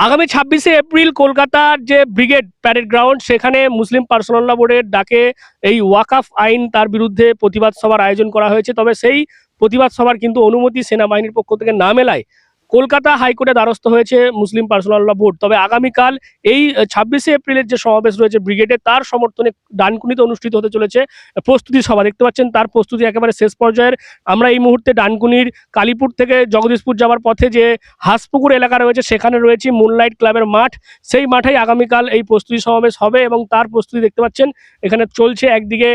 আগামী ছাব্বিশে এপ্রিল কলকাতার যে ব্রিগেড, প্যারেড গ্রাউন্ড, সেখানে মুসলিম পার্সোনাল বোর্ডের ডাকে এই ওয়াকাফ আইন তার বিরুদ্ধে প্রতিবাদ সভার আয়োজন করা হয়েছে। তবে সেই প্রতিবাদ সভার কিন্তু অনুমতি সেনাবাহিনীর পক্ষ থেকে না মেলায় কলকাতা হাইকোর্টে দ্বারস্থ হয়েছে মুসলিম পার্সোনাল ল বোর্ড। তবে আগামীকাল এই ছাব্বিশে এপ্রিলের যে সমাবেশ রয়েছে ব্রিগেডে, তার সমর্থনে ডানকুনিতে অনুষ্ঠিত হতে চলেছে প্রস্তুতি সভা। দেখতে পাচ্ছেন, তার প্রস্তুতি একেবারে শেষ পর্যায়ের। আমরা এই মুহূর্তে ডানকুনির কালীপুর থেকে জগদীশপুর যাওয়ার পথে যে হাঁসপুকুর এলাকা রয়েছে, সেখানে রয়েছে মুনলাইট ক্লাবের মাঠ। সেই মাঠেই আগামীকাল এই প্রস্তুতি সমাবেশ হবে এবং তার প্রস্তুতি দেখতে পাচ্ছেন, এখানে চলছে একদিকে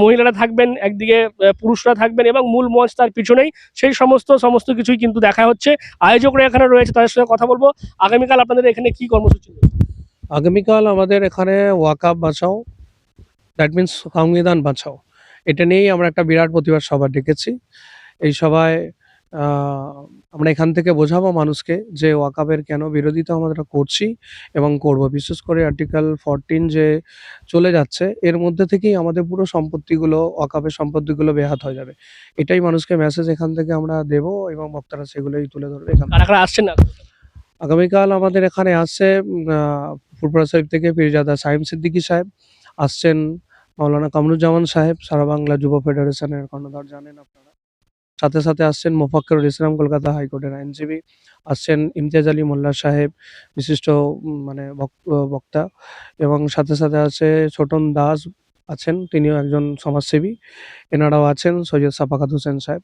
মহিলারা থাকবেন, একদিকে পুরুষরা থাকবেন এবং মূল মঞ্চ তার পিছনেই। সেই সমস্ত সমস্ত কিছুই কিন্তু দেখা হচ্ছে। আয়োজকরা এখানে রয়েছে, তাদের সঙ্গে কথা বলব। আগামীকাল আপনাদের এখানে কি কর্মসূচি? আগামীকাল আমাদের এখানে ওয়াকাপ বাঁচাও দ্যাট মিনস সংবিধান বাঁচাও এটা নিয়েই আমরা একটা বিরাট প্রতিবাদ সভা ডেকেছি। এই সভায় আমরা এখান থেকে বোঝাবো মানুষকে যে ওয়াকাবের কেন বিরোধিতা আমরা করছি এবং করব। বিশেষ করে আর্টিকেল ফরটিন যে চলে যাচ্ছে এর মধ্যে থেকেই আমাদের পুরো সম্পত্তিগুলো ওয়াকাবের সম্পত্তিগুলো বেহাত হয়ে যাবে। এটাই মানুষকে মেসেজ এখান থেকে আমরা দেব এবং বক্তারা সেগুলোই তুলে ধরবে এখান আসছেন না? আগামীকাল আমাদের এখানে আসছে ফুরপুরা সাহেব থেকে পীরজাদা সাহিম সিদ্দিকী সাহেব আসছেন মাওলানা কামরুজ্জামান সাহেব সারা বাংলা যুব ফেডারেশনের কর্ণধার জানেন আপনারা। সাথে সাথে আসছেন মোফাক্করুল ইসলাম কলকাতা হাইকোর্টের আইনজীবী আসছেন ইমতিয়াজ আলী মোল্লা সাহেব বিশিষ্ট মানে বক- বক্তা এবং সাথে সাথে আছে ছোটন দাস আছেন তিনিও একজন সমাজসেবী এনারাও আছেন সৈয়দ সাফাকাত হোসেন সাহেব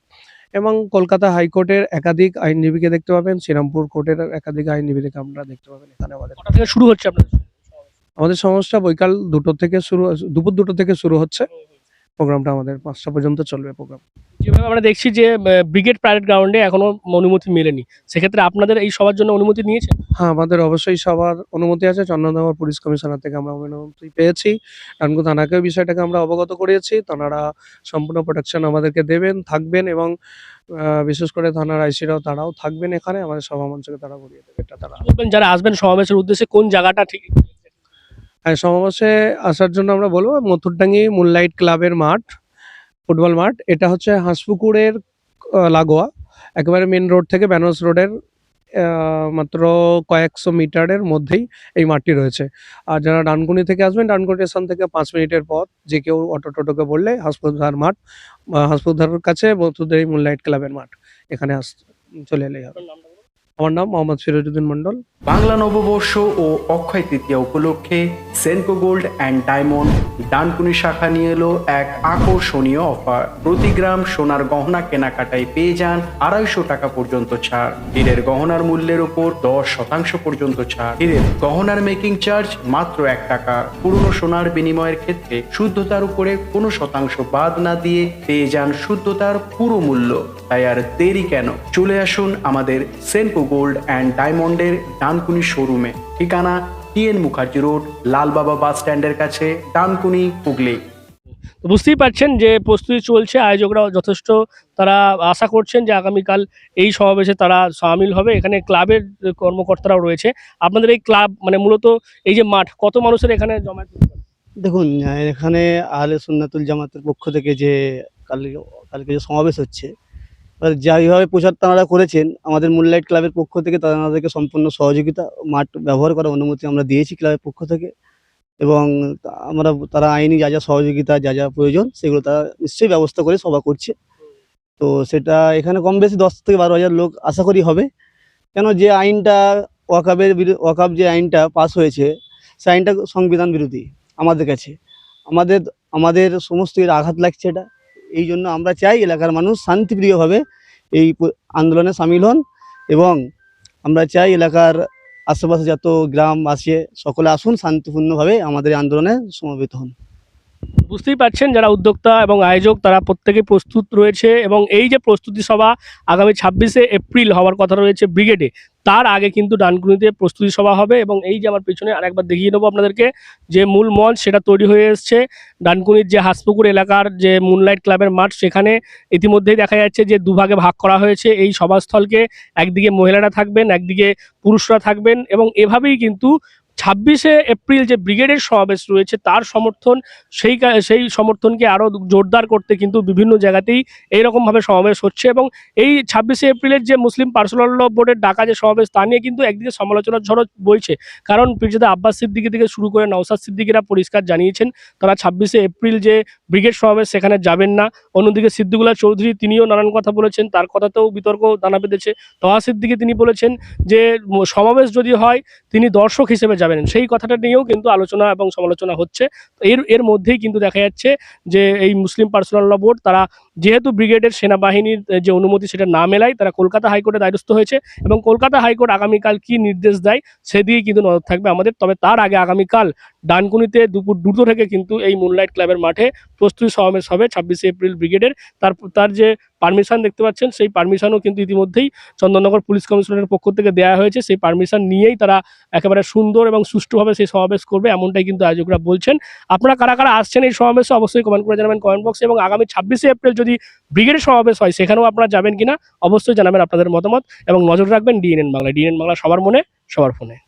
এবং কলকাতা হাইকোর্টের একাধিক আইনজীবীকে দেখতে পাবেন শ্রীরামপুর কোর্টের একাধিক আইনজীবীদেরকে আপনারা দেখতে পাবেন এখানে আমাদের। শুরু হচ্ছে আপনাদের? আমাদের সমস্যা বৈকাল দুটো থেকে শুরু দুপুর দুটো থেকে শুরু হচ্ছে। প্রোগ্রামটা আমাদের পাঁচটা পর্যন্ত চলবে প্রোগ্রাম। যেভাবে আমরা দেখছি যে ব্রিগেড প্যারেড গ্রাউন্ডে এখনও অনুমতি মেলেনি। সেক্ষেত্রে আপনাদের এই সবার জন্য অনুমতি নিয়েছে? হ্যাঁ আমাদের অবশ্যই সবার অনুমতি আছে। চন্দননগর পুলিশ কমিশনার থেকে আমরা অনুমতি পেয়েছি। রানগু থানাকেও বিষয়টাকে আমরা অবগত করিয়েছি। তারা সম্পূর্ণ প্রোটেকশন আমাদেরকে দেবেন থাকবেন এবং বিশেষ করে থানার আইসিরাও তারাও থাকবেন এখানে। আমাদের সভা মঞ্চকে তারা করিয়ে দেবে। এটা তারা বলবেন যারা আসবেন সমাবেশের উদ্দেশ্যে কোন জায়গাটা ঠিক সমাবেশে আসার জন্য আমরা বলব মথুরডাঙ্গি মুনলাইট ক্লাবের মাঠ, ফুটবল মাঠ। এটা হচ্ছে হাঁসপুকুরের লাগোয়া। একেবারে মেন রোড থেকে বেনারস রোডের মাত্র কয়েকশো মিটারের মধ্যেই এই মাঠটি রয়েছে। আর যারা ডানকুনি থেকে আসবেন, ডানকুনি স্টেশন থেকে পাঁচ মিনিটের পথ, যে কেউ অটো টোটোকে বললে হাসপাতাল মাঠ, বা হাসপাতালের কাছে মথুরডাঙ্গি মুনলাইট ক্লাবের মাঠ। এখানে আস, চলে এলেই হবে। আমার নাম মোহাম্মদ সিরাজউদ্দিন মন্ডল বাংলা নববর্ষ ও অক্ষয় তৃতীয়া উপলক্ষে Senco gold and diamond Dankuni শাখা নিয়ে এলো এক আকর্ষণীয় অফার। প্রতি গ্রাম সোনার গহনা কেনাকাটায় পেয়ে যান আড়াইশো টাকা পর্যন্ত ছাড়। হীরের গহনার মূল্যের ওপর দশ শতাংশ পর্যন্ত ছাড়। হীরের গহনার মেকিং চার্জ মাত্র এক টাকা। পুরনো সোনার বিনিময়ের ক্ষেত্রে শুদ্ধতার উপরে কোনো শতাংশ বাদ না দিয়ে পেয়ে যান শুদ্ধতার পুরো মূল্য। তাই আর দেরি কেন? চলে আসুন আমাদের সেনকো গোল্ড অ্যান্ড ডায়মন্ডের ডানকুনি শোরুমে। ঠিকানা TN Mukherjee road Lalbaba bus স্ট্যান্ডের কাছে ডানকুনি হুগলি। তো বুঝতেই পারছেন যে প্রস্তুতি চলছে আয়োজকরাও যথেষ্ট তারা আশা করছেন যে আগামীকাল এই সমাবেশে তারা সামিল হবে। এখানে ক্লাবের কর্মকর্তারাও রয়েছে। আপনাদের এই ক্লাব মানে মূলত এই যে মাঠ কত মানুষের এখানে জমায়েত দেখুন এখানে আহলে সুন্নাতুল জামাতের পক্ষ থেকে যে কালকে কালকে যে সমাবেশ হচ্ছে যেভাবে প্রচার তাঁরা করেছেন, আমাদের মুনলাইট ক্লাবের পক্ষ থেকে তাদেরকে সম্পূর্ণ সহযোগিতা, মাঠ ব্যবহার করার অনুমতি আমরা দিয়েছি ক্লাবের পক্ষ থেকে। এবং আমরা, তারা আইনি যা যা সহযোগিতা, যা যা প্রয়োজন, সেগুলো তারা নিশ্চয়ই ব্যবস্থা করে সভা করছে। তো সেটা এখানে কম বেশি দশ থেকে বারো হাজার লোক আশা করি হবে। কেন যে আইনটা, ওয়াকাবের বিরু- ওয়াকাব যে আইনটা পাস হয়েছে সে আইনটা সংবিধান বিরোধী আমাদের কাছে। আমাদের আমাদের সমস্ত আঘাত লাগছে এটা। এই জন্য আমরা চাই এলাকার মানুষ শান্তিপ্রিয়ভাবে এই আন্দোলনে সামিল হন এবং আমরা চাই এলাকার আশেপাশে যত গ্রাম আছে সকলে আসুন শান্তিপূর্ণভাবে আমাদের আন্দোলনে সমবেত হন। বুঝতেই পারছেন যারা উদ্যোক্তা এবং আয়োজক, তারা প্রত্যেকে প্রস্তুত রয়েছে এবং এই যে প্রস্তুতি সভা আগামী ছাব্বিশে এপ্রিল হওয়ার কথা রয়েছে ব্রিগেডে, তার আগে কিন্তু ডানকুনিতে প্রস্তুতি সভা হবে এবং এই যে আমার পিছনে আরেকবার দেখিয়ে নেব আপনাদেরকে, যে মূল মঞ্চ সেটা তৈরি হয়ে এসছে। ডানকুনির যে হাসপুকুর এলাকার যে মুনলাইট ক্লাবের মাঠ, সেখানে ইতিমধ্যেই দেখা যাচ্ছে যে দুভাগে ভাগ করা হয়েছে। এই সভাস্থলকে একদিকে মহিলারা থাকবেন, একদিকে পুরুষরা থাকবেন এবং এভাবেই কিন্তু ছাব্বিশে এপ্রিল যে ব্রিগেডের সমাবেশ রয়েছে, তার সমর্থন সেই সেই সমর্থনকে আরও জোরদার করতে কিন্তু বিভিন্ন জায়গাতেই এইরকমভাবে সমাবেশ হচ্ছে এবং এই ছাব্বিশে এপ্রিলের যে মুসলিম পার্সোনাল ল বোর্ডের ডাকা যে সমাবেশ, তা নিয়ে কিন্তু একদিকে সমালোচনার ঝড় বইছে। কারণ পীরজাদা আব্বাস সিদ্দিকি থেকে শুরু করে নওসাদ সিদ্দিকিরা পরিষ্কার জানিয়েছেন, তারা ছাব্বিশে এপ্রিল যে ব্রিগেড সমাবেশ, সেখানে যাবেন না। অন্যদিকে সিদ্দিকুল্লাহ চৌধুরী তিনিও নানান কথা বলেছেন, তার কথাতেও বিতর্ক দানা বেঁধেছে। তহা সিদ্দিকি তিনি বলেছেন যে সমাবেশ যদি হয়, তিনি দর্শক হিসেবে যাবেন। সেই কথাটা নিয়েও কিন্তু আলোচনা এবং সমালোচনা হচ্ছে। এর এর মধ্যেই কিন্তু দেখা যাচ্ছে যে এই মুসলিম পার্সোনাল ল বোর্ড তারা যেহেতু ব্রিগেডের সেনাবাহিনীর যে অনুমতি সেটা না মেলায়, তারা কলকাতা হাইকোর্টে দ্বারস্থ হয়েছে এবং কলকাতা হাইকোর্ট আগামীকাল কি নির্দেশ দেয় সেদিকে কিন্তু নজর থাকবে আমাদের। তবে তার আগে আগামীকাল ডানকুনিতে দুপুর দুটো থেকে কিন্তু এই মুনলাইট ক্লাবের মাঠে প্রস্তুতি সমাবেশ হবে ছাব্বিশে এপ্রিল ব্রিগেডের। তার তার যে পারমিশন দেখতে পাচ্ছেন, সেই পারমিশনও কিন্তু ইতিমধ্যেই চন্দননগর পুলিশ কমিশনারের পক্ষ থেকে দেওয়া হয়েছে। সেই পারমিশন নিয়েই তারা একেবারে সুন্দর এবং সুষ্ঠুভাবে সেই সমাবেশ করবে এমনটাই কিন্তু আয়োজকরা বলছেন। আপনারা কারা কারা আসছেন এই সমাবেশে অবশ্যই কমেন্ট করে জানাবেন কমেন্ট বক্সে এবং আগামী ছাব্বিশে এপ্রিল যদি ব্রিগেডের সমাবেশ হয়, সেখানেও আপনারা যাবেন কিনা অবশ্যই জানাবেন আপনাদের মতামত এবং নজর রাখবেন ডিএনএন বাংলা ডিএনএন বাংলা সবার মনে, সবার ফোনে।